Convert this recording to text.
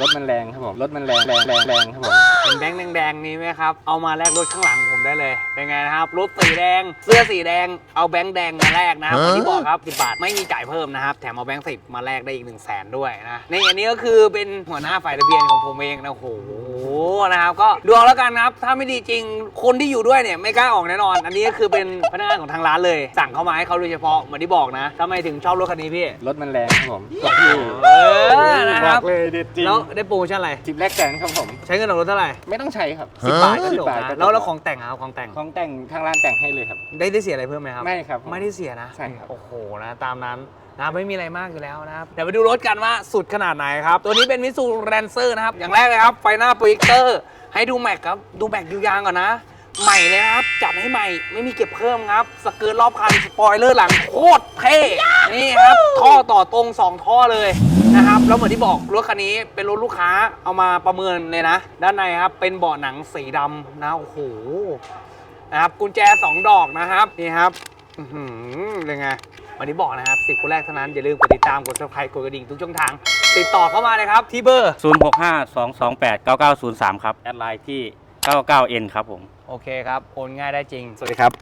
รถมันแรงครับผม รถมันแรงแรงแรงแรงครับผมเป็นแบงค์แดงๆนี้ไหมครับ เอามาแลกรถข้างหลังผมได้เลย เป็นไงนะครับ รถสีแดง เสื้อสีแดง เอาแบงค์แดงมาแลกนะครับอย่างที่บอกครับ10บาทไม่มีจ่ายเพิ่มนะครับ แถมเอาแบงค์สิบมาแลกได้อีก1 0 0 0 0แสนด้วยนะนี่อันนี้ก็คือเป็นหัวหน้าฝ่ายทะเบียนของผมเองนะโอ้โหนะครับ ก็ดวงแล้วกันนะครับ ถ้าไม่ดีจริง คนที่อยู่ด้วยเนี่ยไม่กล้าออกแน่นอน อันนี้ก็คือเป็นพนักงานของทางร้านเลย สั่งเข้ามาให้เขาโดยเฉพาะเหมือนที่บอกนะทำไมถึงชอบรถคันนี้พี่ รถมันแรงครับผมก็พี่เออนะ ครับอกเลยเด็ดจริงแล้วได้โปรโมชั่นอะไรทิปแรกแสนครับผม ใช้เงินออกรถเท่าไหร่ไม่ต้องใช้ครับ สิบบาทก็สิจบบาทนะก็จบแล้วแล้วของแต่งอะครับของแต่ง ของแต่งทางร้านแต่งให้เลยครับ ได้ได้เสียอะไรเพิ่มไหมครับ ไม่ครับผมไม่ได้เสียนะใช่ครับ โอ้โหนะตามนั้นนะไม่มีอะไรมากอยู่แล้วนะครับ เดี๋ยวไปดูรถกันว่าสุดขนาดไหนครับ ตัวนี้เป็นมิสูแรนเซอร์นะครับ อย่างแรกเลยครับ ไฟหน้าโปรเจคเตอร์ ให้ดูแม็กครับ ดูแม็กดูยางก่อนนะ ใหม่เลยนะครับ จัดให้ใหม่ไม่มีเก็บเพิ่มครับ สเกิร์ตรอบคันสปอยเลอร์หลังโคตรเท่นี่ครับ ท่อต่อตรง 2 ท่อเลยนะครับ แล้วเหมือนที่บอกรถคันนี้เป็นรถลูกค้าเอามาประเมินเลยนะ ด้านในครับ เป็นเบาะหนังสีดำนะโอ้โหนะครับกุญแจ 2 ดอกนะครับนี่ครับอือหือเป็นไงวันนี้บอกนะครับสิบคนแรกเท่านั้น อย่าลืมกดติดตามกด subscribe กดกระดิ่งทุกช่องทาง ติดต่อเข้ามาเลยครับ ที่เบอร์ 065 228 9903 ครับ แอดไลน์ที่ 99N ครับผม โอเคครับ โอนง่ายได้จริง สวัสดีครับ